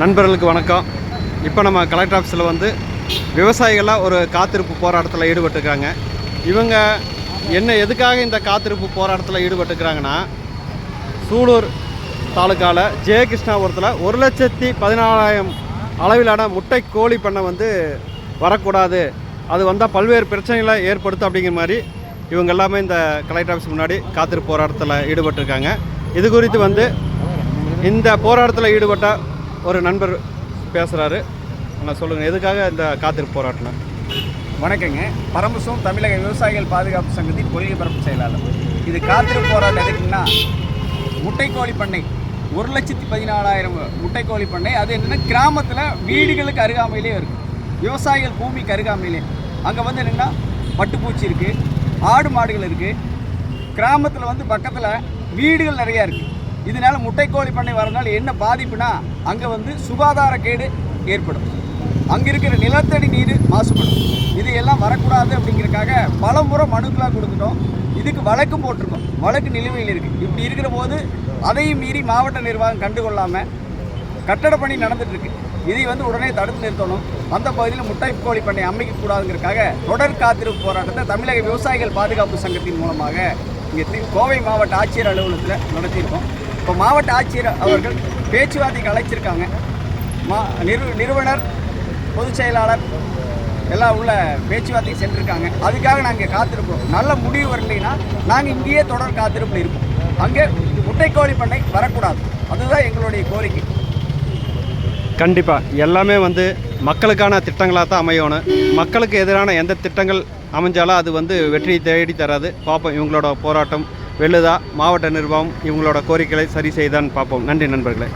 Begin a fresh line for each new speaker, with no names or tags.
நண்பர்களுக்கு வணக்கம். இப்போ நம்ம கலெக்டர் ஆஃபீஸில் வந்து விவசாயிகள்லாம் ஒரு காத்திருப்பு போராட்டத்தில் ஈடுபட்டுருக்காங்க. இவங்க என்ன எதுக்காக இந்த காத்திருப்பு போராட்டத்தில் ஈடுபட்டுருக்காங்கன்னா சூலூர் தாலுக்காவில் ஜெயகிருஷ்ணாபுரத்தில் ஒரு லட்சத்தி பதினாலாயிரம் அளவிலான முட்டை கோழி பண்ணை வந்து வரக்கூடாது. அது வந்தால் பல்வேறு பிரச்சனைகளை ஏற்படுத்தும் அப்படிங்கிற மாதிரி இவங்க எல்லாமே இந்த கலெக்டர் ஆஃபீஸ் முன்னாடி காத்திருப்பு போராட்டத்தில் ஈடுபட்டிருக்காங்க. இது குறித்து வந்து இந்த போராட்டத்தில் ஈடுபட்ட ஒரு நண்பர் பேசுகிறாரு நான் சொல்லுங்கள் எதுக்காக இந்த காத்திருப்பு போராட்டம்
வணக்கங்க. பரம்பசும் தமிழக விவசாயிகள் பாதுகாப்பு சங்கத்தின் கொள்கை பரப்பு செயலாளர். இது காத்திருப்பு போராட்டம் எதுக்குன்னா முட்டைக்கோழி பண்ணை. ஒரு லட்சத்தி பதினாலாயிரம் முட்டைக்கோழி பண்ணை. அது என்னென்னா கிராமத்தில் வீடுகளுக்கு அருகாமையிலே இருக்குது விவசாயிகள் பூமிக்கு அருகாமையிலே. அங்கே வந்து என்னென்னா பட்டுப்பூச்சி இருக்குது ஆடு மாடுகள் இருக்குது கிராமத்தில் வந்து பக்கத்தில் வீடுகள் நிறையா இருக்குது இதனால முட்டைக்கோழி பண்ணை வரதுனால என்ன பாதிப்புனா அங்கே வந்து சுகாதார கேடு ஏற்படும். அங்கே இருக்கிற நிலத்தடி நீர் மாசுபடும். இது எல்லாம் வரக்கூடாது அப்படிங்கிறதுக்காக பல முறை மனுக்களாக கொடுத்துட்டோம். இதுக்கு வழக்கும் போட்டிருக்கோம். வழக்கு நிலுவையில் இருக்குது இப்படி இருக்கிற போது அதையும் மீறி மாவட்ட நிர்வாகம் கண்டுகொள்ளாமல் கட்டட பணி நடந்துட்டு இதை வந்து உடனே தடுத்து நிறுத்தணும். அந்த பகுதியில் முட்டை கோழி பண்ணை அமைக்கக்கூடாதுங்கிறதுக்காக தொடர் காத்திருப்பு போராட்டத்தை தமிழக விவசாயிகள் பாதுகாப்பு சங்கத்தின் மூலமாக இங்கே கோவை மாவட்ட ஆட்சியர் அலுவலகத்தில் நடத்தியிருக்கோம். இப்போ மாவட்ட ஆட்சியர் அவர்கள் பேச்சுவார்த்தைக்கு அழைச்சிருக்காங்க. மா நிறு நிறுவனர் பொதுச் செயலாளர் எல்லாம் உள்ள பேச்சுவார்த்தைக்கு சென்றிருக்காங்க. அதுக்காக நாங்கள் காத்திருப்போம் நல்ல முடிவு வரலைன்னா நாங்கள் இங்கேயே தொடர் காத்திருப்பில் இருப்போம். அங்கே முட்டைக்கோழி பண்ணை வரக்கூடாது. அதுதான் எங்களுடைய கோரிக்கை.
கண்டிப்பாக எல்லாமே வந்து மக்களுக்கான திட்டங்களாக தான் அமையணும். மக்களுக்கு எதிரான எந்த திட்டங்கள் அமைஞ்சாலும் அது வந்து வெற்றியை தேடி தராது. பார்ப்போம் இவங்களோட போராட்டம். வெல்லுதா மாவட்ட நிர்வாகம் இவங்களோட கோரிக்கைகளை சரி செய்தான்னு பார்ப்போம். நன்றி நண்பர்களே.